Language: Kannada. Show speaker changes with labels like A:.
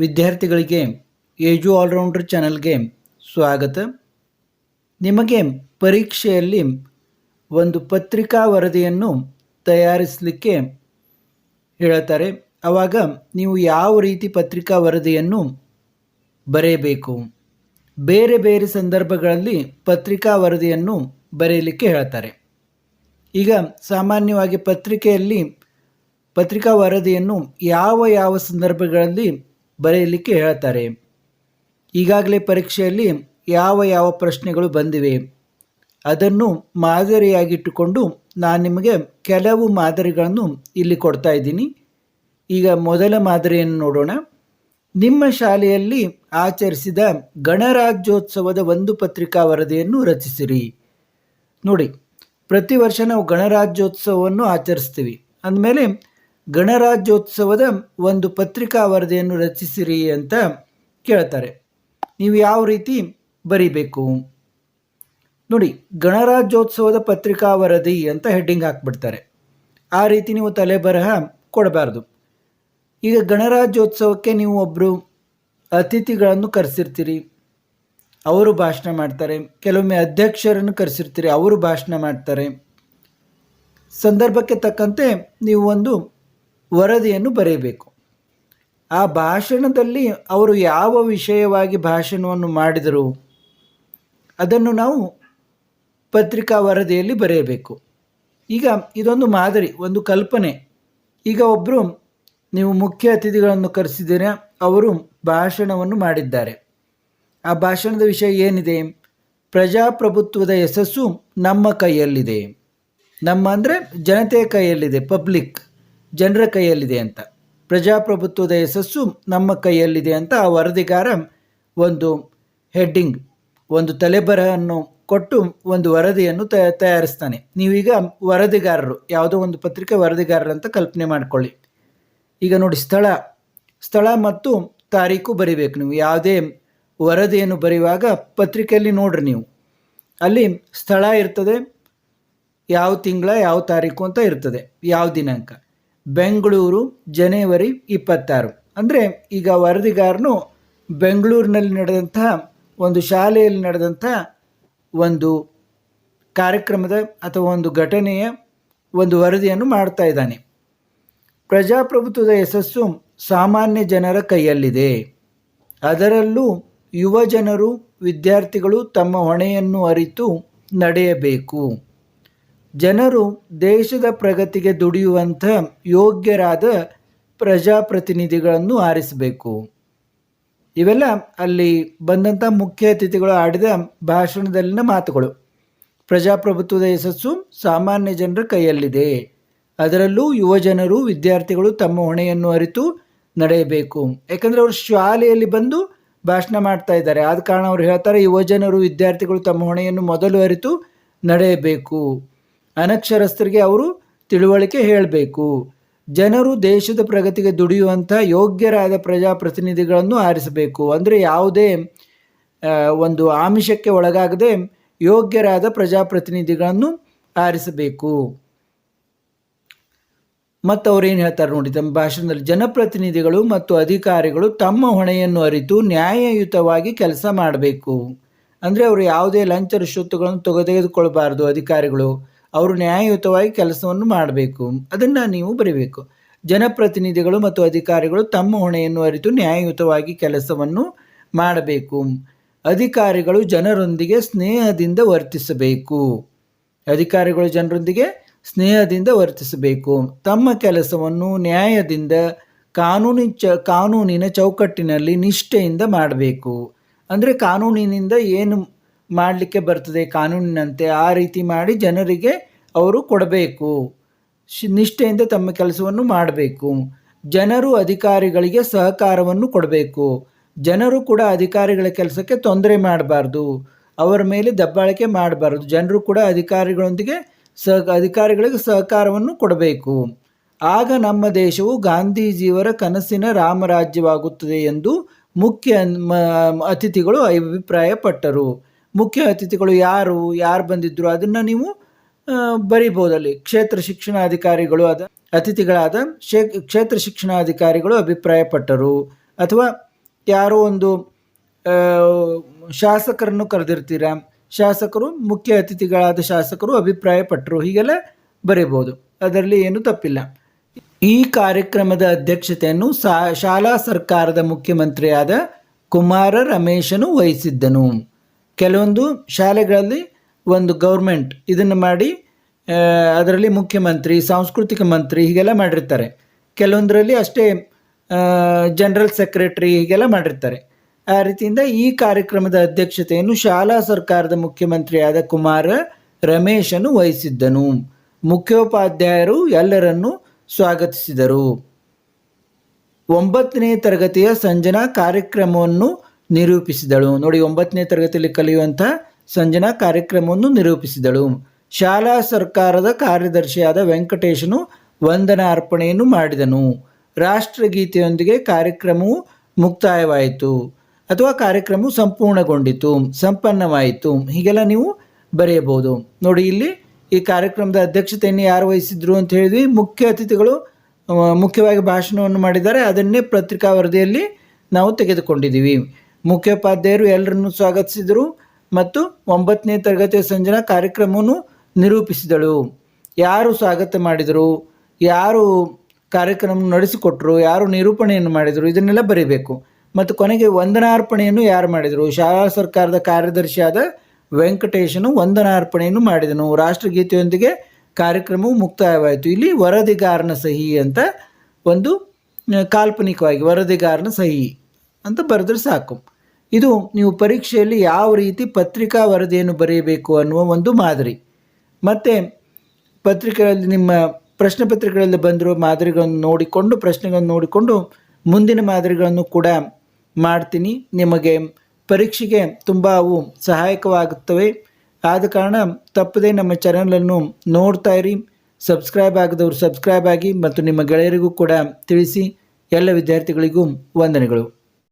A: ವಿದ್ಯಾರ್ಥಿಗಳಿಗೆ ಏಜು ಆಲ್ರೌಂಡರ್ ಚಾನಲ್ಗೆ ಸ್ವಾಗತ. ನಿಮಗೆ ಪರೀಕ್ಷೆಯಲ್ಲಿ ಒಂದು ಪತ್ರಿಕಾ ವರದಿಯನ್ನು ತಯಾರಿಸಲಿಕ್ಕೆ ಹೇಳ್ತಾರೆ. ಆವಾಗ ನೀವು ಯಾವ ರೀತಿ ಪತ್ರಿಕಾ ವರದಿಯನ್ನು ಬರೆಯಬೇಕು? ಬೇರೆ ಬೇರೆ ಸಂದರ್ಭಗಳಲ್ಲಿ ಪತ್ರಿಕಾ ವರದಿಯನ್ನು ಬರೆಯಲಿಕ್ಕೆ ಹೇಳ್ತಾರೆ. ಈಗ ಸಾಮಾನ್ಯವಾಗಿ ಪತ್ರಿಕೆಯಲ್ಲಿ ಪತ್ರಿಕಾ ವರದಿಯನ್ನು ಯಾವ ಯಾವ ಸಂದರ್ಭಗಳಲ್ಲಿ ಬರೆಯಲಿಕ್ಕೆ ಹೇಳ್ತಾರೆ. ಈಗಾಗಲೇ ಪರೀಕ್ಷೆಯಲ್ಲಿ ಯಾವ ಯಾವ ಪ್ರಶ್ನೆಗಳು ಬಂದಿವೆ? ಅದನ್ನು ಮಾದರಿಯಾಗಿಟ್ಟುಕೊಂಡು ನಾನು ನಿಮಗೆ ಕೆಲವು ಮಾದರಿಗಳನ್ನು ಇಲ್ಲಿ ಕೊಡ್ತಾ ಇದ್ದೀನಿ. ಈಗ ಮೊದಲ ಮಾದರಿಯನ್ನು ನೋಡೋಣ. ನಿಮ್ಮ ಶಾಲೆಯಲ್ಲಿ ಆಚರಿಸಿದ ಗಣರಾಜ್ಯೋತ್ಸವದ ಒಂದು ಪತ್ರಿಕಾ ವರದಿಯನ್ನು ರಚಿಸಿರಿ. ನೋಡಿ, ಪ್ರತಿ ವರ್ಷ ನಾವು ಗಣರಾಜ್ಯೋತ್ಸವವನ್ನು ಆಚರಿಸ್ತೀವಿ. ಅಂದಮೇಲೆ ಗಣರಾಜ್ಯೋತ್ಸವದ ಒಂದು ಪತ್ರಿಕಾ ವರದಿಯನ್ನು ರಚಿಸಿರಿ ಅಂತ ಕೇಳ್ತಾರೆ. ನೀವು ಯಾವ ರೀತಿ ಬರಿಬೇಕು? ನೋಡಿ, ಗಣರಾಜ್ಯೋತ್ಸವದ ಪತ್ರಿಕಾ ವರದಿ ಅಂತ ಹೆಡ್ಡಿಂಗ್ ಹಾಕ್ಬಿಡ್ತಾರೆ. ಆ ರೀತಿ ನೀವು ತಲೆ ಬರಹ ಕೊಡಬಾರ್ದು. ಈಗ ಗಣರಾಜ್ಯೋತ್ಸವಕ್ಕೆ ನೀವು ಒಬ್ಬರು ಅತಿಥಿಗಳನ್ನು ಕರೆಸಿರ್ತೀರಿ, ಅವರು ಭಾಷಣ ಮಾಡ್ತಾರೆ. ಕೆಲವೊಮ್ಮೆ ಅಧ್ಯಕ್ಷರನ್ನು ಕರೆಸಿರ್ತೀರಿ, ಅವರು ಭಾಷಣ ಮಾಡ್ತಾರೆ. ಸಂದರ್ಭಕ್ಕೆ ತಕ್ಕಂತೆ ನೀವು ಒಂದು ವರದಿಯನ್ನು ಬರೆಯಬೇಕು ಆ ಭಾಷಣದಲ್ಲಿ ಅವರು ಯಾವ ವಿಷಯವಾಗಿ ಭಾಷಣವನ್ನು ಮಾಡಿದರು, ಅದನ್ನು ನಾವು ಪತ್ರಿಕಾ ವರದಿಯಲ್ಲಿ ಬರೆಯಬೇಕು. ಈಗ ಇದೊಂದು ಮಾದರಿ, ಒಂದು ಕಲ್ಪನೆ. ಈಗ ಒಬ್ಬರು ನೀವು ಮುಖ್ಯ ಅತಿಥಿಗಳನ್ನು ಕರೆಸಿದ್ದೀರಾ, ಅವರು ಭಾಷಣವನ್ನು ಮಾಡಿದ್ದಾರೆ. ಆ ಭಾಷಣದ ವಿಷಯ ಏನಿದೆ? ಪ್ರಜಾಪ್ರಭುತ್ವದ ಯಶಸ್ಸು ನಮ್ಮ ಕೈಯಲ್ಲಿದೆ. ನಮ್ಮ ಅಂದರೆ ಜನತೆಯ ಕೈಯಲ್ಲಿದೆ, ಪಬ್ಲಿಕ್. ಜನರ ಕೈಯಲ್ಲಿದೆ ಅಂತ. ಪ್ರಜಾಪ್ರಭುತ್ವದ ಯಶಸ್ಸು ನಮ್ಮ ಕೈಯಲ್ಲಿದೆ ಅಂತ ಆ ವರದಿಗಾರ ಒಂದು ಹೆಡ್ಡಿಂಗ್, ಒಂದು ತಲೆಬರಹನ್ನು ಕೊಟ್ಟು ಒಂದು ವರದಿಯನ್ನು ತಯ ತಯಾರಿಸ್ತಾನೆ. ನೀವೀಗ ವರದಿಗಾರರು, ಯಾವುದೋ ಒಂದು ಪತ್ರಿಕೆ ವರದಿಗಾರರು ಅಂತ ಕಲ್ಪನೆ ಮಾಡಿಕೊಳ್ಳಿ. ಈಗ ನೋಡಿ, ಸ್ಥಳ ಸ್ಥಳ ಮತ್ತು ತಾರೀಕು ಬರಿಬೇಕು ನೀವು. ಯಾವುದೇ ವರದಿಯನ್ನು ಬರೆಯುವಾಗ ಪತ್ರಿಕೆಯಲ್ಲಿ ನೋಡ್ರಿ ನೀವು. ಅಲ್ಲಿ ಸ್ಥಳ ಇರ್ತದೆ, ಯಾವ ತಿಂಗಳ, ಯಾವ ತಾರೀಕು ಅಂತ ಇರ್ತದೆ, ಯಾವ ದಿನಾಂಕ. ಬೆಂಗಳೂರು, ಜನವರಿ ಇಪ್ಪತ್ತಾರು. ಅಂದರೆ ಈಗ ವರದಿಗಾರನು ಬೆಂಗಳೂರಿನಲ್ಲಿ ನಡೆದಂತಹ ಒಂದು ಶಾಲೆಯಲ್ಲಿ ನಡೆದಂಥ ಒಂದು ಕಾರ್ಯಕ್ರಮದ ಅಥವಾ ಒಂದು ಘಟನೆಯ ಒಂದು ವರದಿಯನ್ನು ಮಾಡ್ತಾ ಇದ್ದಾನೆ. ಪ್ರಜಾಪ್ರಭುತ್ವದ ಯಶಸ್ಸು ಸಾಮಾನ್ಯ ಜನರ ಕೈಯಲ್ಲಿದೆ. ಅದರಲ್ಲೂ ಯುವ ಜನರು, ವಿದ್ಯಾರ್ಥಿಗಳು ತಮ್ಮ ಹೊಣೆಯನ್ನು ಅರಿತು ನಡೆಯಬೇಕು. ಜನರು ದೇಶದ ಪ್ರಗತಿಗೆ ದುಡಿಯುವಂಥ ಯೋಗ್ಯರಾದ ಪ್ರಜಾಪ್ರತಿನಿಧಿಗಳನ್ನು ಆರಿಸಬೇಕು. ಇವೆಲ್ಲ ಅಲ್ಲಿ ಬಂದಂಥ ಮುಖ್ಯ ಅತಿಥಿಗಳು ಆಡಿದ ಭಾಷಣದಲ್ಲಿನ ಮಾತುಗಳು. ಪ್ರಜಾಪ್ರಭುತ್ವದ ಯಶಸ್ಸು ಸಾಮಾನ್ಯ ಜನರ ಕೈಯಲ್ಲಿದೆ. ಅದರಲ್ಲೂ ಯುವಜನರು ವಿದ್ಯಾರ್ಥಿಗಳು ತಮ್ಮ ಹೊಣೆಯನ್ನು ಅರಿತು ನಡೆಯಬೇಕು. ಯಾಕಂದರೆ ಅವರು ಶಾಲೆಯಲ್ಲಿ ಬಂದು ಭಾಷಣ ಮಾಡ್ತಾ ಇದ್ದಾರೆ. ಆದ ಕಾರಣ ಅವರು ಹೇಳ್ತಾರೆ ಯುವಜನರು ವಿದ್ಯಾರ್ಥಿಗಳು ತಮ್ಮ ಹೊಣೆಯನ್ನು ಮೊದಲು ಅರಿತು ನಡೆಯಬೇಕು. ಅನಕ್ಷರಸ್ಥರಿಗೆ ಅವರು ತಿಳುವಳಿಕೆ ಹೇಳಬೇಕು. ಜನರು ದೇಶದ ಪ್ರಗತಿಗೆ ದುಡಿಯುವಂಥ ಯೋಗ್ಯರಾದ ಪ್ರಜಾಪ್ರತಿನಿಧಿಗಳನ್ನು ಆರಿಸಬೇಕು. ಅಂದರೆ ಯಾವುದೇ ಒಂದು ಆಮಿಷಕ್ಕೆ ಒಳಗಾಗದೆ ಯೋಗ್ಯರಾದ ಪ್ರಜಾಪ್ರತಿನಿಧಿಗಳನ್ನು ಆರಿಸಬೇಕು. ಮತ್ತು ಏನು ಹೇಳ್ತಾರೆ ನೋಡಿ, ತಮ್ಮ ಭಾಷಣದಲ್ಲಿ ಜನಪ್ರತಿನಿಧಿಗಳು ಮತ್ತು ಅಧಿಕಾರಿಗಳು ತಮ್ಮ ಹೊಣೆಯನ್ನು ಅರಿತು ನ್ಯಾಯಯುತವಾಗಿ ಕೆಲಸ ಮಾಡಬೇಕು. ಅಂದರೆ ಅವರು ಯಾವುದೇ ಲಂಚ ರಿಶ್ವತ್ತುಗಳನ್ನು ತೆಗೆದುಕೊಳ್ಳಬಾರ್ದು ಅಧಿಕಾರಿಗಳು. ಅವರು ನ್ಯಾಯಯುತವಾಗಿ ಕೆಲಸವನ್ನು ಮಾಡಬೇಕು. ಅದನ್ನು ನೀವು ಬರೀಬೇಕು. ಜನಪ್ರತಿನಿಧಿಗಳು ಮತ್ತು ಅಧಿಕಾರಿಗಳು ತಮ್ಮ ಹೊಣೆಯನ್ನು ಅರಿತು ನ್ಯಾಯಯುತವಾಗಿ ಕೆಲಸವನ್ನು ಮಾಡಬೇಕು. ಅಧಿಕಾರಿಗಳು ಜನರೊಂದಿಗೆ ಸ್ನೇಹದಿಂದ ವರ್ತಿಸಬೇಕು. ಅಧಿಕಾರಿಗಳು ಜನರೊಂದಿಗೆ ಸ್ನೇಹದಿಂದ ವರ್ತಿಸಬೇಕು. ತಮ್ಮ ಕೆಲಸವನ್ನು ನ್ಯಾಯದಿಂದ ಕಾನೂನಿ ಚ, ಕಾನೂನಿನ ಚೌಕಟ್ಟಿನಲ್ಲಿ ನಿಷ್ಠೆಯಿಂದ ಮಾಡಬೇಕು. ಅಂದರೆ ಕಾನೂನಿನಿಂದ ಏನು ಮಾಡಲಿಕ್ಕೆ ಬರ್ತದೆ ಕಾನೂನಿನಂತೆ, ಆ ರೀತಿ ಮಾಡಿ ಜನರಿಗೆ ಅವರು ಕೊಡಬೇಕು. ನಿಷ್ಠೆಯಿಂದ ತಮ್ಮ ಕೆಲಸವನ್ನು ಮಾಡಬೇಕು. ಜನರು ಅಧಿಕಾರಿಗಳಿಗೆ ಸಹಕಾರವನ್ನು ಕೊಡಬೇಕು. ಜನರು ಕೂಡ ಅಧಿಕಾರಿಗಳ ಕೆಲಸಕ್ಕೆ ತೊಂದರೆ ಮಾಡಬಾರ್ದು. ಅವರ ಮೇಲೆ ದಬ್ಬಾಳಿಕೆ ಮಾಡಬಾರ್ದು. ಜನರು ಕೂಡ ಅಧಿಕಾರಿಗಳೊಂದಿಗೆ ಸಹ ಅಧಿಕಾರಿಗಳಿಗೆ ಸಹಕಾರವನ್ನು ಕೊಡಬೇಕು. ಆಗ ನಮ್ಮ ದೇಶವು ಗಾಂಧೀಜಿಯವರ ಕನಸಿನ ರಾಮರಾಜ್ಯವಾಗುತ್ತದೆ ಎಂದು ಮುಖ್ಯ ಅತಿಥಿಗಳು ಅಭಿಪ್ರಾಯಪಟ್ಟರು. ಮುಖ್ಯ ಅತಿಥಿಗಳು ಯಾರು ಯಾರು ಬಂದಿದ್ದರು ಅದನ್ನು ನೀವು ಬರಿಬೋದಲ್ಲಿ ಕ್ಷೇತ್ರ ಶಿಕ್ಷಣಾಧಿಕಾರಿಗಳು ಅದ ಅತಿಥಿಗಳಾದ ಶೇ, ಕ್ಷೇತ್ರ ಶಿಕ್ಷಣಾಧಿಕಾರಿಗಳು ಅಭಿಪ್ರಾಯಪಟ್ಟರು. ಅಥವಾ ಯಾರೋ ಒಂದು ಶಾಸಕರನ್ನು ಕರೆದಿರ್ತೀರ. ಶಾಸಕರು, ಮುಖ್ಯ ಅತಿಥಿಗಳಾದ ಶಾಸಕರು ಅಭಿಪ್ರಾಯಪಟ್ಟರು. ಹೀಗೆಲ್ಲ ಬರೀಬೋದು ಅದರಲ್ಲಿ ಏನು ತಪ್ಪಿಲ್ಲ. ಈ ಕಾರ್ಯಕ್ರಮದ ಅಧ್ಯಕ್ಷತೆಯನ್ನು ಶಾಲಾ ಸರ್ಕಾರದ ಮುಖ್ಯಮಂತ್ರಿಯಾದ ಕುಮಾರ ರಮೇಶನು ವಹಿಸಿದ್ದನು. ಕೆಲವೊಂದು ಶಾಲೆಗಳಲ್ಲಿ ಒಂದು ಗೌರ್ಮೆಂಟ್ ಇದನ್ನು ಮಾಡಿ ಅದರಲ್ಲಿ ಮುಖ್ಯಮಂತ್ರಿ, ಸಾಂಸ್ಕೃತಿಕ ಮಂತ್ರಿ ಹೀಗೆಲ್ಲ ಮಾಡಿರ್ತಾರೆ. ಕೆಲವೊಂದರಲ್ಲಿ ಅಷ್ಟೇ ಜನರಲ್ ಸೆಕ್ರೆಟರಿ ಹೀಗೆಲ್ಲ ಮಾಡಿರ್ತಾರೆ. ಆ ರೀತಿಯಿಂದ ಈ ಕಾರ್ಯಕ್ರಮದ ಅಧ್ಯಕ್ಷತೆಯನ್ನು ಶಾಲಾ ಸರ್ಕಾರದ ಮುಖ್ಯಮಂತ್ರಿಯಾದ ಕುಮಾರ ರಮೇಶನು ವಹಿಸಿದ್ದನು. ಮುಖ್ಯೋಪಾಧ್ಯಾಯರು ಎಲ್ಲರನ್ನು ಸ್ವಾಗತಿಸಿದರು. ಒಂಬತ್ತನೇ ತರಗತಿಯ ಸಂಜನಾ ಕಾರ್ಯಕ್ರಮವನ್ನು ನಿರೂಪಿಸಿದಳು. ನೋಡಿ, ಒಂಬತ್ತನೇ ತರಗತಿಯಲ್ಲಿ ಕಲಿಯುವಂಥ ಸಂಜನಾ ಕಾರ್ಯಕ್ರಮವನ್ನು ನಿರೂಪಿಸಿದಳು. ಶಾಲಾ ಸರ್ಕಾರದ ಕಾರ್ಯದರ್ಶಿಯಾದ ವೆಂಕಟೇಶನು ವಂದನಾ ಅರ್ಪಣೆಯನ್ನು ಮಾಡಿದನು. ರಾಷ್ಟ್ರಗೀತೆಯೊಂದಿಗೆ ಕಾರ್ಯಕ್ರಮವು ಮುಕ್ತಾಯವಾಯಿತು. ಅಥವಾ ಕಾರ್ಯಕ್ರಮವು ಸಂಪೂರ್ಣಗೊಂಡಿತು, ಸಂಪನ್ನವಾಯಿತು. ಹೀಗೆಲ್ಲ ನೀವು ಬರೆಯಬಹುದು. ನೋಡಿ, ಇಲ್ಲಿ ಈ ಕಾರ್ಯಕ್ರಮದ ಅಧ್ಯಕ್ಷತೆಯನ್ನು ಯಾರು ವಹಿಸಿದ್ರು ಅಂತ ಹೇಳಿದ್ವಿ ಮುಖ್ಯ ಅತಿಥಿಗಳು ಮುಖ್ಯವಾಗಿ ಭಾಷಣವನ್ನು ಮಾಡಿದ್ದಾರೆ. ಅದನ್ನೇ ಪತ್ರಿಕಾ ವರದಿಯಲ್ಲಿ ನಾವು ತೆಗೆದುಕೊಂಡಿದ್ದೀವಿ. ಮುಖ್ಯೋಪಾಧ್ಯಾಯರು ಎಲ್ಲರನ್ನು ಸ್ವಾಗತಿಸಿದರು ಮತ್ತು ಒಂಬತ್ತನೇ ತರಗತಿಯ ಸಂಜನಾ ಕಾರ್ಯಕ್ರಮವನ್ನು ನಿರೂಪಿಸಿದಳು. ಯಾರು ಸ್ವಾಗತ ಮಾಡಿದರು? ಯಾರು ಕಾರ್ಯಕ್ರಮ ನಡೆಸಿಕೊಟ್ರು? ಯಾರು ನಿರೂಪಣೆಯನ್ನು ಮಾಡಿದರು? ಇದನ್ನೆಲ್ಲ ಬರೀಬೇಕು. ಮತ್ತು ಕೊನೆಗೆ ವಂದನಾರ್ಪಣೆಯನ್ನು ಯಾರು ಮಾಡಿದರು? ಶಾಲಾ ಸರ್ಕಾರದ ಕಾರ್ಯದರ್ಶಿಯಾದ ವೆಂಕಟೇಶನು ವಂದನಾರ್ಪಣೆಯನ್ನು ಮಾಡಿದನು. ರಾಷ್ಟ್ರಗೀತೆಯೊಂದಿಗೆ ಕಾರ್ಯಕ್ರಮವು ಮುಕ್ತಾಯವಾಯಿತು. ಇಲ್ಲಿ ವರದಿಗಾರನ ಸಹಿ ಅಂತ ಒಂದು ಕಾಲ್ಪನಿಕವಾಗಿ, ವರದಿಗಾರನ ಸಹಿ. ಅಂತ ಬರೆದ್ರೆ ಸಾಕು. ಇದು ನೀವು ಪರೀಕ್ಷೆಯಲ್ಲಿ ಯಾವ ರೀತಿ ಪತ್ರಿಕಾ ವರದಿಯನ್ನು ಬರೆಯಬೇಕು ಅನ್ನುವ ಒಂದು ಮಾದರಿ. ಮತ್ತು ಪತ್ರಿಕೆಗಳಲ್ಲಿ ನಿಮ್ಮ ಪ್ರಶ್ನೆ ಪತ್ರಿಕೆಗಳಲ್ಲಿ ಬಂದಿರುವ ಮಾದರಿಗಳನ್ನು ನೋಡಿಕೊಂಡು, ಪ್ರಶ್ನೆಗಳನ್ನು ನೋಡಿಕೊಂಡು ಮುಂದಿನ ಮಾದರಿಗಳನ್ನು ಕೂಡ ಮಾಡ್ತೀನಿ. ನಿಮಗೆ ಪರೀಕ್ಷೆಗೆ ತುಂಬ ಅವು ಸಹಾಯಕವಾಗುತ್ತವೆ. ಆದ ಕಾರಣ ತಪ್ಪದೇ ನಮ್ಮ ಚಾನಲನ್ನು ನೋಡ್ತಾ ಇರಿ. ಸಬ್ಸ್ಕ್ರೈಬ್ ಆಗದವರು ಸಬ್ಸ್ಕ್ರೈಬ್ ಆಗಿ ಮತ್ತು ನಿಮ್ಮ ಗೆಳೆಯರಿಗೂ ಕೂಡ ತಿಳಿಸಿ. ಎಲ್ಲ ವಿದ್ಯಾರ್ಥಿಗಳಿಗೂ ವಂದನೆಗಳು.